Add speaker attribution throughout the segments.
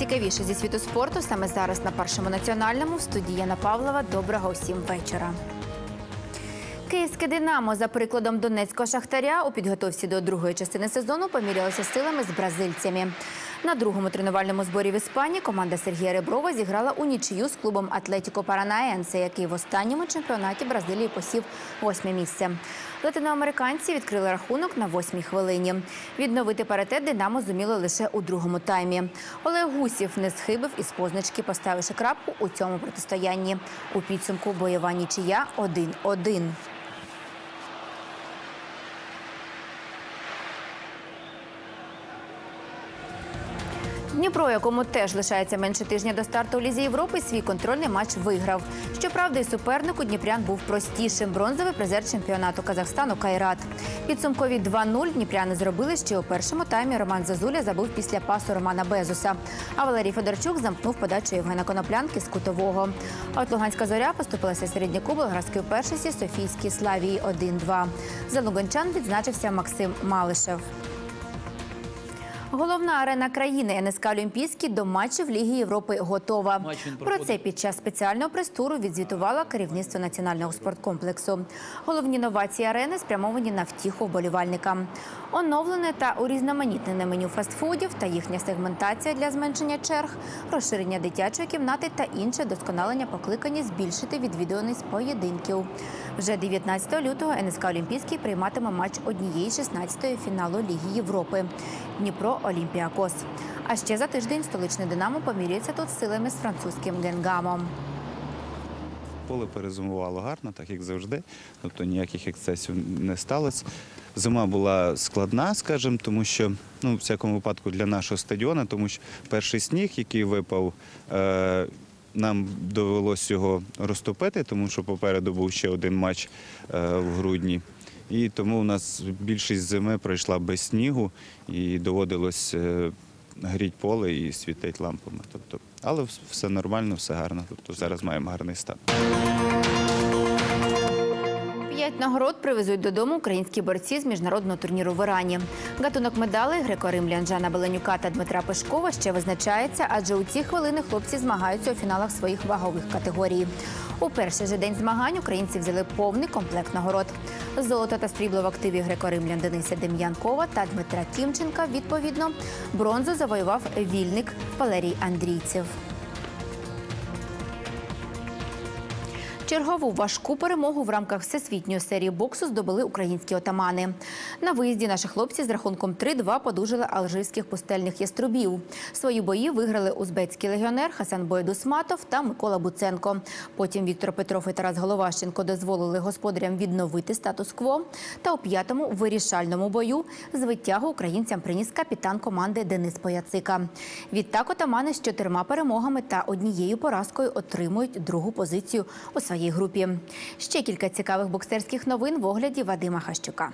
Speaker 1: найцікавіше зі світу спорту саме зараз на першому національному в студії Яна Павлова. Доброго всім вечора. Київське Динамо за прикладом донецького шахтаря у підготовці до другої частини сезону помірялося силами з бразильцями. На другому тренувальному зборі в Іспанії команда Сергія Реброва зіграла у нічию з клубом Атлетіко Паранаенсе, який в останньому чемпіонаті Бразилії посів восьме місце. Латиноамериканці відкрили рахунок на восьмій хвилині. Відновити паритет Динамо зуміло лише у другому таймі. Олег Гусів не схибив із позначки, поставивши крапку у цьому протистоянні. У підсумку бойова нічия 1-1. Дніпро, якому теж лишається менше тижня до старту у Лізі Європи, свій контрольний матч виграв. Щоправда, і суперник у Дніпрян був простішим. Бронзовий призер чемпіонату Казахстану Кайрат. Підсумкові 2-0 дніпряни зробили ще у першому таймі. Роман Зазуля забув після пасу Романа Безуса. А Валерій Федорчук замкнув подачу Євгена Коноплянки з кутового. От Луганська зоря поступилася середняку Болградської першості Софійській Славії 1-2. За луганчан відзначився Максим Малишев. Головна арена країни НСК Олімпійський до матчів Ліги Європи готова. Про це під час спеціального прес-туру відзвітувало керівництво національного спорткомплексу. Головні новації арени спрямовані на втіху вболівальникам. Оновлене та урізноманітнене меню фастфудів та їхня сегментація для зменшення черг, розширення дитячої кімнати та інше досконалення покликані збільшити відвідуваність поєдинків. Вже 19 лютого НСК Олімпійський прийматиме матч однієї 16-ї фіналу Ліги Європи Дніпро Олімпіакос. А ще за тиждень столичне Динамо поміряється тут силами з французьким Генгамом.
Speaker 2: Поле перезимувало гарно, так як завжди. Тобто ніяких ексцесів не сталося. Зима була складна, скажімо, тому що ну, в всякому випадку для нашого стадіону, тому що перший сніг, який випав, е, нам довелося його розтопити, тому що попереду був ще один матч е, в грудні. І тому у нас більшість зими пройшла без снігу і доводилось гріти гріть поле і світити лампами. Тобто, але все нормально, все гарно. Тобто зараз маємо гарний стан.
Speaker 1: П'ять нагород привезуть додому українські борці з міжнародного турніру в Ірані. Гатунок медалей греко-римлян Жана Беленюка та Дмитра Пешкова ще визначається, адже у ці хвилини хлопці змагаються у фіналах своїх вагових категорій. У перший же день змагань українці взяли повний комплект нагород. Золото та срібло в активі греко-римлян Дениса Дем'янкова та Дмитра Тімченка. Відповідно, бронзу завоював вільник Валерій Андрійцев. Чергову важку перемогу в рамках всесвітньої серії боксу здобули українські отамани. На виїзді наші хлопці з рахунком 3-2 подужили алжирських пустельних яструбів. Свої бої виграли узбецький легіонер Хасанбой Дусматов та Микола Буценко. Потім Віктор Петров і Тарас Головащенко дозволили господарям відновити статус-кво. Та у п'ятому вирішальному бою звитягу українцям приніс капітан команди Денис Пояцика. Відтак отамани з чотирма перемогами та однією поразкою отримують другу позицію у своїй групі. Ще кілька цікавих боксерських новин в огляді Вадима Хащука.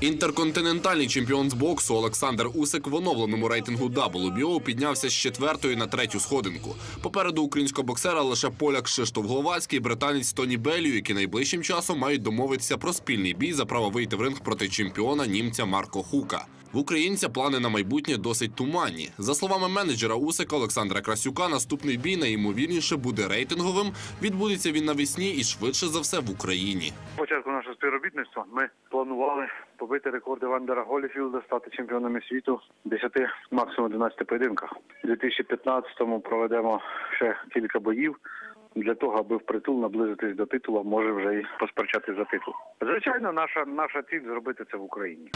Speaker 3: Інтерконтинентальний чемпіон з боксу Олександр Усик в оновленому рейтингу WBO піднявся з четвертої на третю сходинку. Попереду українського боксера лише поляк Кшиштоф Гловацький, британець Тоні Белію, які найближчим часом мають домовитися про спільний бій за право вийти в ринг проти чемпіона німця Марко Хука. В українця плани на майбутнє досить туманні. За словами менеджера Усика Олександра Красюка, наступний бій найімовірніше буде рейтинговим. Відбудеться він навесні і швидше за все в Україні.
Speaker 4: початку нашого співробітництва ми планували побити рекорди Вандера Голіфілда, стати чемпіонами світу в 10, максимум 12 поєдинках. У 2015-му проведемо ще кілька боїв для того, аби впритул наблизитись до титула, може вже і посперчати за титул. Звичайно, наша наша ціль зробити це в Україні.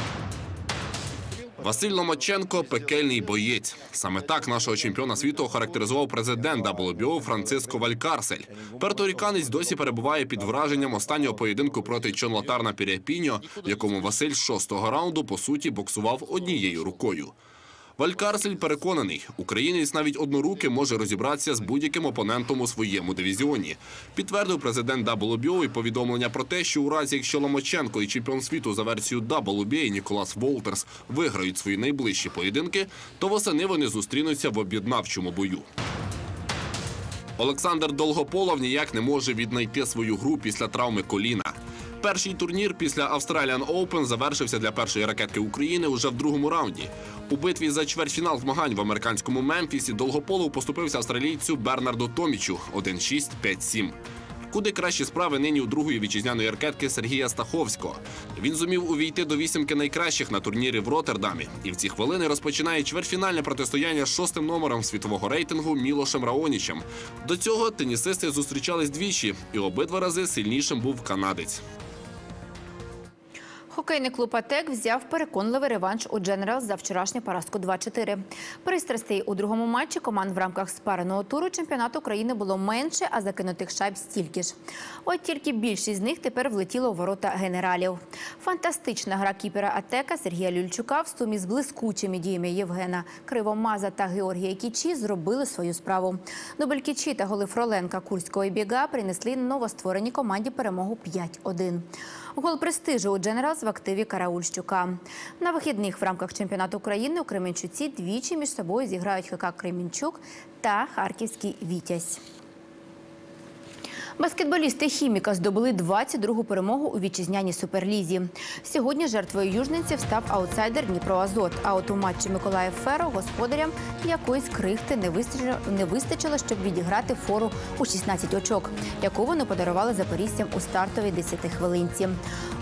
Speaker 3: Василь Ломаченко пекельний боєць. Саме так нашого чемпіона світу охарактеризував президент WBO Франциско Валькарсель. Перторіканець досі перебуває під враженням останнього поєдинку проти Чонлатарна Піряпіньо, в якому Василь з шостого раунду по суті боксував однією рукою. Валькарсель переконаний, українець навіть одноруки може розібратися з будь-яким опонентом у своєму дивізіоні. Підтвердив президент WBO і повідомлення про те, що у разі, якщо Ломаченко і чемпіон світу за версією WBA Ніколас Волтерс виграють свої найближчі поєдинки, то восени вони зустрінуться в об'єднавчому бою. Олександр Долгополов ніяк не може віднайти свою гру після травми коліна. Перший турнір після Australian Open завершився для першої ракетки України уже в другому раунді. У битві за чвертьфінал змагань в американському Мемфісі Долгополов поступився австралійцю Бернарду Томічу 1-6, 5-7. Куди кращі справи нині у другої вітчизняної ракетки Сергія Стаховського. Він зумів увійти до вісімки найкращих на турнірі в Роттердамі. І в ці хвилини розпочинає чвертьфінальне протистояння з шостим номером світового рейтингу Мілошем Раонічем. До цього тенісисти зустрічались двічі, і обидва рази сильнішим був канадець.
Speaker 1: Хокейний клуб «Атек» взяв переконливий реванш у «Дженерал» за вчорашню поразку 2-4. Пристрастей у другому матчі команд в рамках спареного туру чемпіонату України було менше, а закинутих шайб стільки ж. От тільки більшість з них тепер влетіло у ворота генералів. Фантастична гра кіпера «Атека» Сергія Люльчука в сумі з блискучими діями Євгена Кривомаза та Георгія Кічі зробили свою справу. Дубль Кічі та голи Фроленка Курського і Біга принесли новоствореній команді перемогу 5-1. Гол престижу у «Дженералс» в активі Караульщука. На вихідних в рамках чемпіонату України у Кременчуці двічі між собою зіграють ХК Кремінчук та Харківський Вітязь. Баскетболісти хіміка здобули 22-гу перемогу у вітчизняній суперлізі. Сьогодні жертвою южненців став аутсайдер Дніпроазот. А от у матчі Миколаїв Феро господарям якоїсь крихти не вистачило, не вистачило, щоб відіграти фору у 16 очок, яку вони подарували запорізцям у стартовій 10 хвилинці.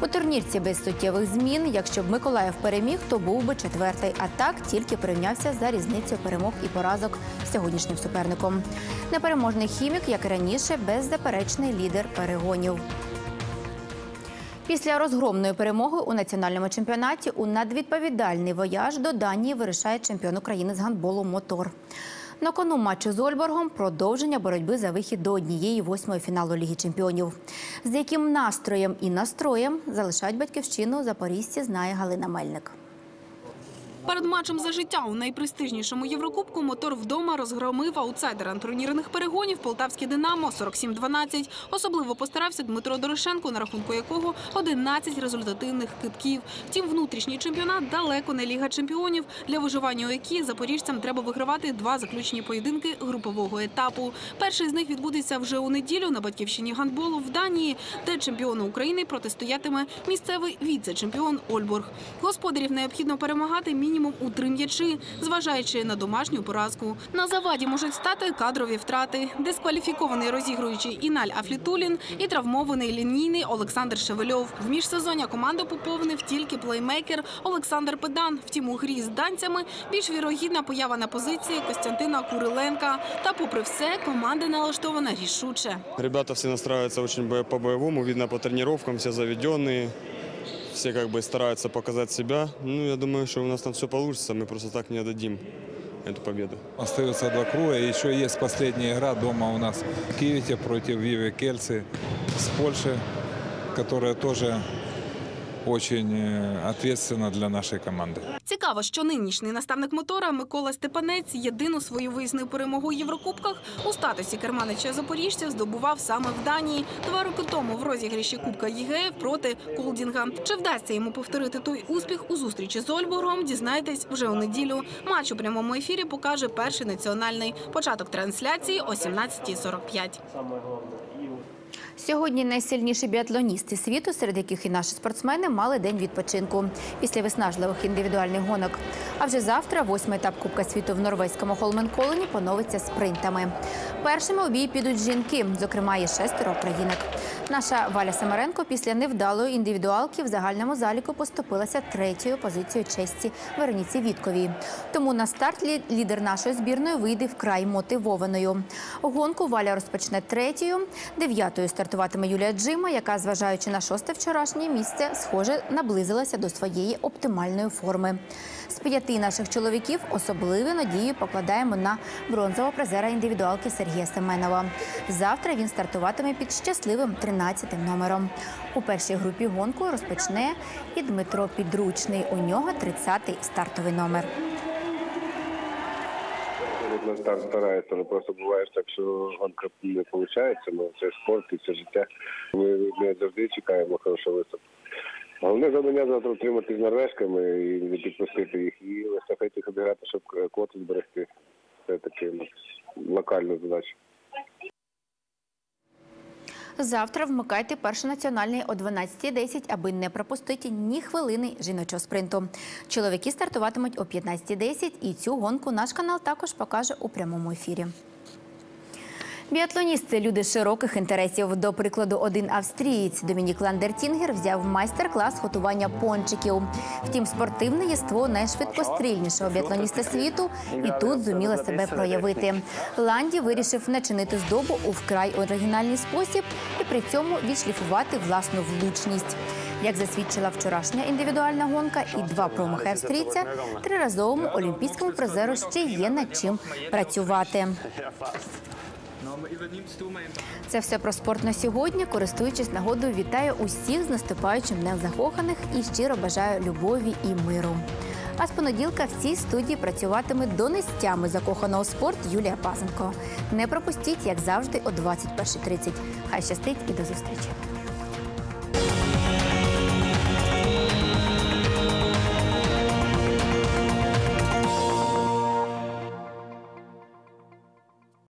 Speaker 1: У турнірці без суттєвих змін. Якщо б Миколаїв переміг, то був би четвертий. А так тільки порівнявся за різницею перемог і поразок з сьогоднішнім суперником. Непереможний хімік, як і раніше, беззаперечний лідер перегонів. Після розгромної перемоги у національному чемпіонаті у надвідповідальний вояж до Данії вирішає чемпіон України з гандболу Мотор. На кону матчу з Ольборгом продовження боротьби за вихід до однієї восьмої фіналу Ліги Чемпіонів. З яким настроєм і настроєм залишають батьківщину запорізьці, знає Галина Мельник.
Speaker 5: Перед матчем за життя у найпрестижнішому Єврокубку мотор вдома розгромив аутсайдера турнірних перегонів Полтавське Динамо 47-12. Особливо постарався Дмитро Дорошенко, на рахунку якого 11 результативних китків. Втім, внутрішній чемпіонат далеко не ліга чемпіонів, для виживання у якій запоріжцям треба вигравати два заключні поєдинки групового етапу. Перший з них відбудеться вже у неділю на батьківщині гандболу в Данії, де чемпіону України протистоятиме місцевий віце-чемпіон Ольборг. Господарів необхідно перемагати мінімум у три м'ячі, зважаючи на домашню поразку. На заваді можуть стати кадрові втрати. Дискваліфікований розігруючий Іналь Афлітулін і травмований лінійний Олександр Шевельов. В міжсезоння команду поповнив тільки плеймейкер Олександр Педан. Втім, у грі з данцями більш вірогідна поява на позиції Костянтина Куриленка. Та, попри все, команда налаштована рішуче.
Speaker 6: Ребята все настраиваются очень бо- по-боевому, видно по тренировкам, все заведенные, все как бы стараются показать себя. Ну, я думаю, что у нас там все получится, мы просто так не отдадим эту победу.
Speaker 7: Остается два круга. Еще есть последняя игра дома у нас в Киеве против Виви Кельцы с Польши, которая тоже очень э, ответственна для нашей команды.
Speaker 5: Цікаво, що нинішній наставник мотора Микола Степанець єдину свою виїзну перемогу у Єврокубках у статусі керманича запоріжця здобував саме в Данії два роки тому в розіграші Кубка ЄГЕ проти Колдінга. Чи вдасться йому повторити той успіх у зустрічі з Ольборгом? Дізнаєтесь вже у неділю. Матч у прямому ефірі покаже перший національний. Початок трансляції о 17.45.
Speaker 1: Сьогодні найсильніші біатлоністи світу, серед яких і наші спортсмени, мали день відпочинку після виснажливих індивідуальних гонок. А вже завтра восьмий етап Кубка світу в норвезькому Холменколені поновиться спринтами. Першими у бій підуть жінки, зокрема і шестеро українок. Наша Валя Самаренко після невдалої індивідуалки в загальному заліку поступилася третьою позицією честі Вероніці Вітковій. Тому на старт лідер нашої збірної вийде вкрай мотивованою. Гонку Валя розпочне третьою. Дев'ятою стартуватиме Юлія Джима, яка, зважаючи на шосте вчорашнє місце, схоже, наблизилася до своєї оптимальної форми. З наших чоловіків особливу надію покладаємо на бронзового призера індивідуалки Сергія Семенова. Завтра він стартуватиме під щасливим 13 номером. У першій групі гонку розпочне і Дмитро Підручний. У нього 30-й стартовий номер.
Speaker 8: старт старається, але просто буває так, що гонка не виходить, ну це спорт і це життя. Ми, ми завжди чекаємо хорошого виступу. Головне завдання завтра отримати з норвежками і не підпустити їх, і в естафеті обіграти, щоб квоту зберегти. Це таке локальна задача.
Speaker 1: Завтра вмикайте перший національний о 12.10, аби не пропустити ні хвилини жіночого спринту. Чоловіки стартуватимуть о 15.10 і цю гонку наш канал також покаже у прямому ефірі. Біатлоністи – люди широких інтересів. До прикладу, один австрієць Домінік Ландертінгер взяв майстер-клас готування пончиків. Втім, спортивне єство найшвидкострільнішого біатлоніста світу і тут зуміла себе проявити. Ланді вирішив не чинити здобу у вкрай оригінальний спосіб і при цьому відшліфувати власну влучність. Як засвідчила вчорашня індивідуальна гонка і два промахи австрійця, триразовому олімпійському призеру ще є над чим працювати. Це все про спорт на сьогодні. Користуючись нагодою, вітаю усіх з наступаючим днем закоханих і щиро бажаю любові і миру. А з понеділка в цій студії працюватиме донестями закоханого спорт Юлія Пазенко. Не пропустіть, як завжди, о 21.30. Хай щастить і до зустрічі.